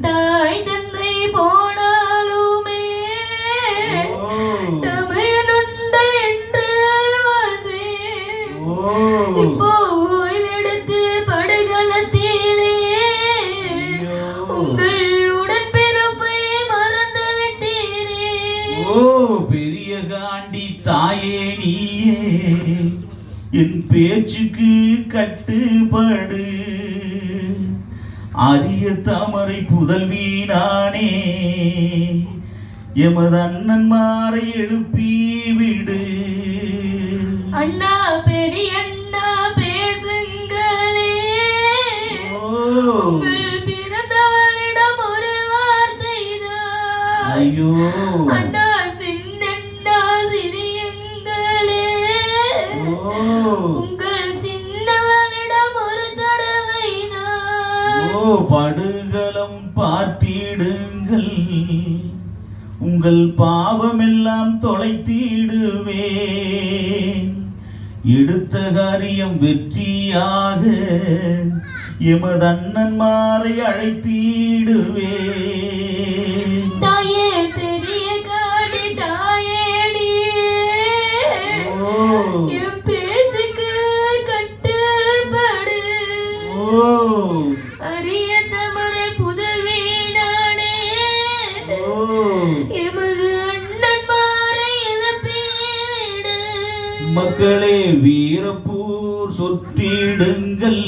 தாய் தந்தை போனாலுமே தமிழனுண்டு என்று வாழ்ந்தேன் இப்போ ஓய்வெடுத்து படுகளத்திலே உங்கள் உடன்பிறப்பை மறந்து விட்டீரே ஓ பெரிய காண்டி தாயே நீயே. என் பேச்சுக்கு கட்டுப்படு. அரிய தாமரை புதல்வி நானே எமது அண்ணன்மாரை எழுப்பி விடு. அண்ணா பெரிய அண்ணா பேசுங்களே. பிறந்தவனிடம் ஒரு வார்த்தைதான் ஐயோ. அண்ணா படுகளம் பார்த்திடுங்கள். உங்கள் பாவமெல்லாம் தொலைத்திடுவேன். எடுத்த காரியம் வெற்றியாக எமது அண்ணன்மாரை அழைத்திடுவேன். மக்களே வீரப்பூர் சொற்றிடுங்கள்.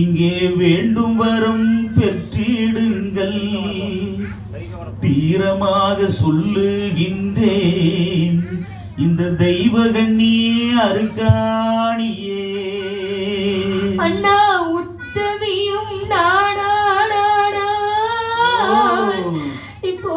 இங்கே வேண்டும் வரம் பெற்றிடுங்கள். தீரமாக சொல்லுகின்றேன். இந்த தெய்வ கண்ணி அருக்காணியே. அண்ணா உத்தமியும் நாடாடாடா. இப்போ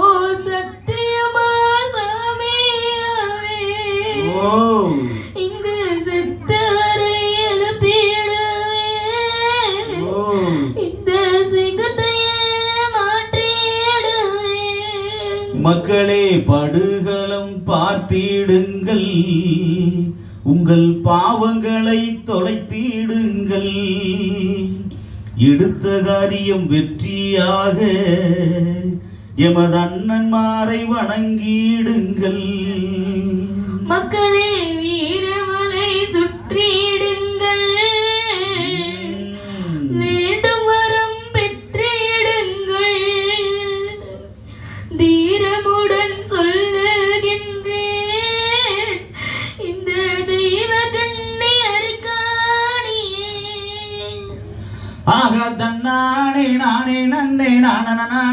மக்களே படுகளம் பார்த்திடுங்கள். உங்கள் பாவங்களை தொலைத்திடுங்கள். எடுத்த காரியம் வெற்றியாக எமது அண்ணன்மாரை வணங்கிடுங்கள். மக்களே ஆக தன்னானே நானே நன்னே நான.